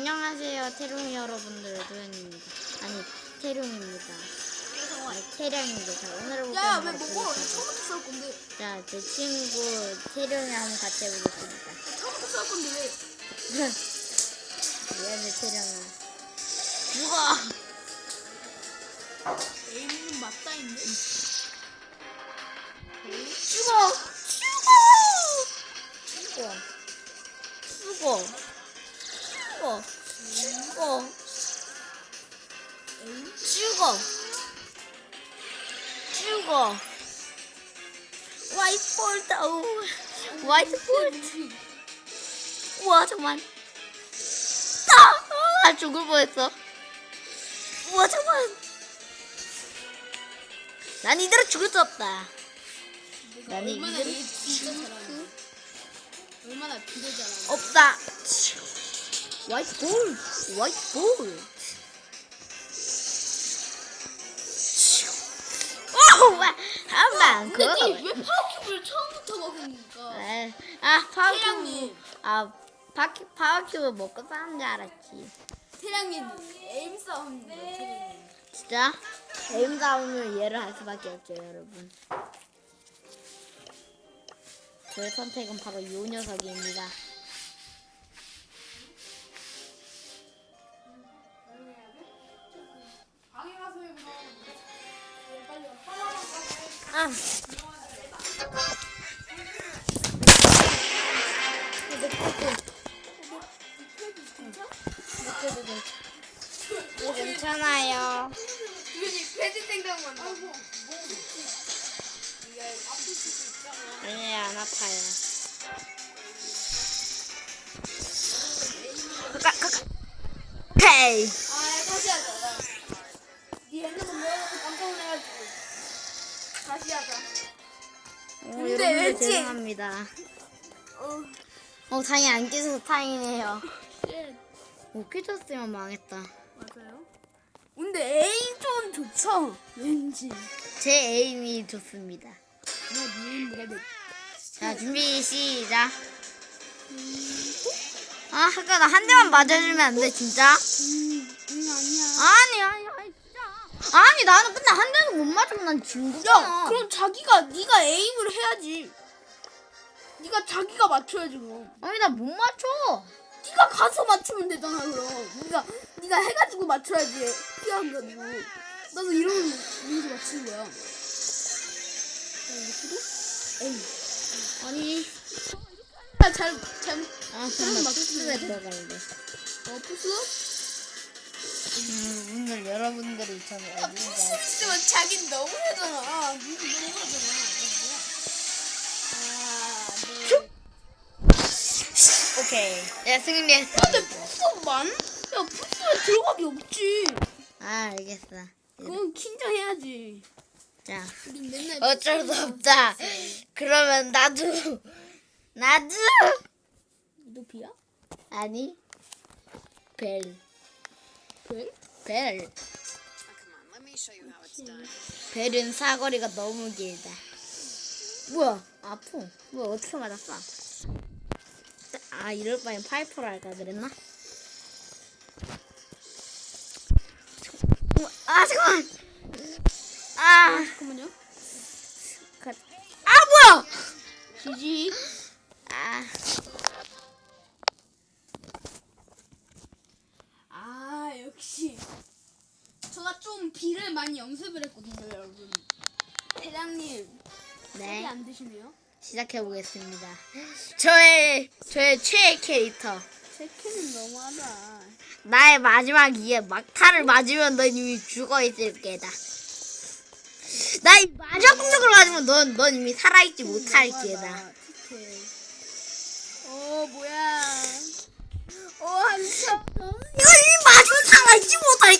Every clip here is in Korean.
안녕하세요, 태룡이 여러분들, 도현입니다. 아니, 태룡입니다. 아니, 태량입니다. 오늘 볼 야, 거는 왜 먹어? 처음부터 썰 건데. 자, 제 친구 태룡이 한번 같이 해보겠습니다. 처음부터 썰 건데 왜? 미안해, 태룡아. 죽어! 에임은 맞다 있네. 죽어! 죽어! 죽어! 죽어! 화이트 볼트! 우와, 잠만. 아! 아, 죽을 뻔했어. 우와, 잠만. 난 이대로 죽을 수 없다. 얼마나 이대로 얘 진짜 잘하는 얼마나 비례 잘하는 없다. 화이트 볼, 화이트 볼. 오, 한방 그. 근데 니왜 파워큐브를 처음부터 먹으니까? 에, 아 파워큐브. 태양님. 아 파키 파워큐브 먹고 싸는 줄 알았지. 태량님 에임 싸움입니다. 태량님. 진짜? 에임 싸움을 얘를 할 수밖에 없죠, 여러분. 저의 선택은 바로 요 녀석입니다. 괜찮아요. 아니 안 아파요. 헤이. 근데 왠지- 죄송합니다. 어. 어 다행히 안 깨져서 다행이네요. 쉣. 못 깨졌으면 망했다. 맞아요. 근데 에임 좀 좋죠. 왠지. 제 에임이 좋습니다. 에임 레벨. 자 준비 시작. 아 잠깐 나한 대만 맞아주면 안 돼 진짜? 음, 응 아니야. 아니 아니 아니 나는 근데 한 대도 못 맞으면 난 진구잖아. 야, 그럼 자기가 네가 에임을 해야지. 네가 자기가 맞춰야지 그럼. 아니 나 못 맞춰. 네가 가서 맞추면 되잖아 그럼. 네가 네가 해가지고 맞춰야지. 피한 가지고. 나도 이러면 이러면서 맞추는 거야. 자, 이렇게도 에임. 아니. 아, 잘, 잘, 아 정말 맞추면 돼. 들어가는데. 어, 푸스? 음, 오늘 여러분들이 참 야, 어딘지 푸스 알- 있으면 자긴 너무 하잖아. 니도 너무 하잖아. 아, 네. 오케이. 야 승리했어. 근데 푸스만? 야, 푸스에 들어가기 없지. 아 알겠어. 그건 킨정해야지. 자 우린 맨날 어쩔 수 없다. 그러면 나도 나도 높이야? 아니 벨 별? 벨. 벨은 사거리가 너무 길다. 뭐야? 아프. 뭐야 어떻게 맞았어? 아 이럴 바엔 파이프로 할까 그랬나? 아 잠깐. 아, 잠깐만요. 가- 아 뭐야? 지지. 많이 연습을 했거든요, 여러분. 대장님, 네. 소리 안 드시네요? 시작해 보겠습니다. 저의 저의 최애 캐릭터. 제 키는 너무하다. 나의 마지막 이에 막타를 맞으면 넌 이미 죽어 있을 게다. 나의 마지막 공격을 맞으면 넌, 넌 이미 살아있지 못할 게다.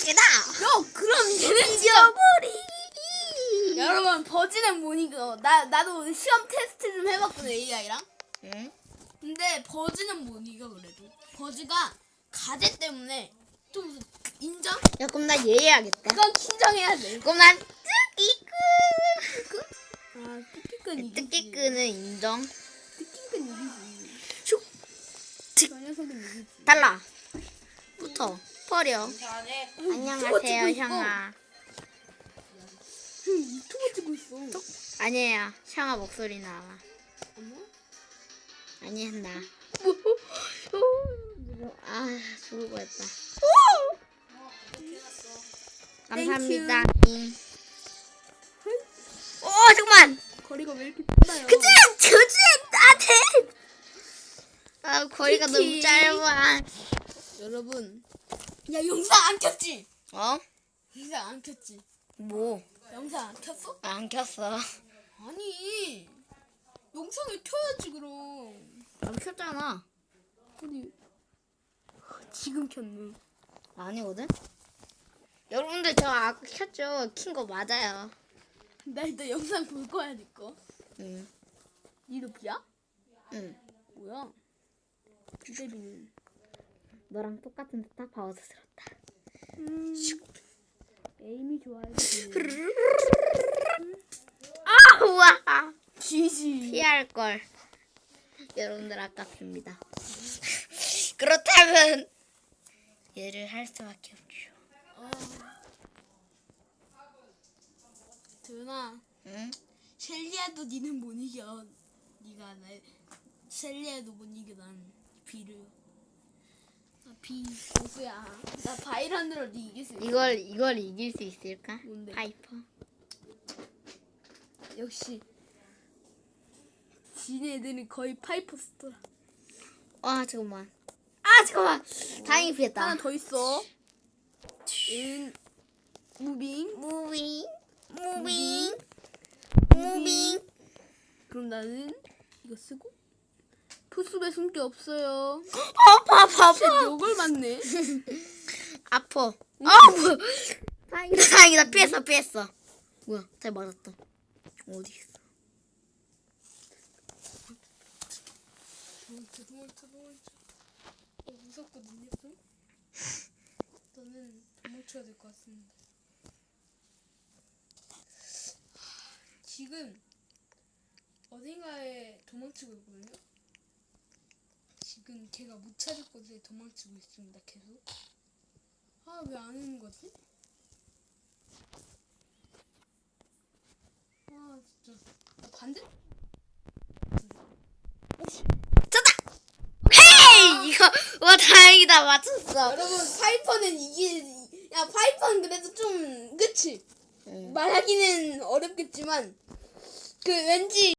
게다. 야, 그럼 얘는 진짜. 잊어버리기. 여러분, 버즈는 뭐니까. 나, 나도 시험 테스트 좀 해봤거든, AI랑. 응? 근데 버즈는 못 이겨 그래도 버즈가 가제 때문에 좀 인정? 야 그럼 나 얘해야겠다. 그건 긴장해야 돼. 그럼 난 뜨기꾼. 아 뜻깊은 이기지. 뜨기꾼은 인정. 뜻깊은 이기지. 슉. 저 녀석은 이기지. 달라. 붙어. 잘해. 안녕하세요. 응, 유튜브 찍고 있어. 아니에요. 샹아 목소리 나와. 아니야, 나. 아, 죽을 뻔했다. 감사합니다. 잉. 오, 잠깐만. 거리가 왜 이렇게 짧아요? 그치, 그치, 나한테. 아, 거리가 너무. 짧아. 여러분. 야, 영상 안 켰지? 어? 영상 안 켰지? 뭐? 영상 안 켰어? 안 켰어. 아니. 영상을 켜야지, 그럼. 안 켰잖아. 어디? 지금 켰네. 아니거든? 여러분들 저 아까 켰죠? 킨 거 맞아요. 나 일단 영상 볼 거야, 니 거. 응. 니도 비야? 응. 뭐야? 비대비는. 너랑 똑같은 듯한 바우스스럽다. 음. 에임이 좋아야지. 아, 우와. 지지. 피할 걸. 여러분들 아깝습니다. 그렇다면 얘를 할 수밖에 없죠. 도연아, 응? 셸리아도 니는 못 이겨. 니가 나 셸리아도 못 이겨 난 비를. 나 비. 고수야. 나 바이런으로 니 이길 수 있어. 이걸 이걸 이길 수 있을까? 뭔데? 파이퍼. 역시. 지네들은 거의 파이퍼 스토라. 아 잠깐만. 아 잠깐만. 다행히 피했다. 하나 더 있어. 은. 무빙, 무빙, 무빙. 무빙. 그럼 나는 이거 쓰고 푸숲에 숨게 없어요. 아파 아파 진짜 아파. 욕을 맞네. 아파. 아 뭐야. 다행이다 다행이다 피했어 피했어. 뭐야 잘 맞았다. 어디 있어? 도망쳐 도망쳐 도망쳐. 어, 무섭거든요. 좀? 저는 도망쳐야 될 것 같습니다. 지금 어딘가에 도망치고 있거든요. 지금 걔가 못 찾을 곳에 도망치고 있습니다. 계속. 아 왜 안 오는 거지? 아 진짜 아, 반대? 졌다. 오케이 이거 와 다행이다 맞췄어. 여러분 파이퍼는 이게 야 파이퍼는 그래도 좀 그치 응. 말하기는 어렵겠지만 그 왠지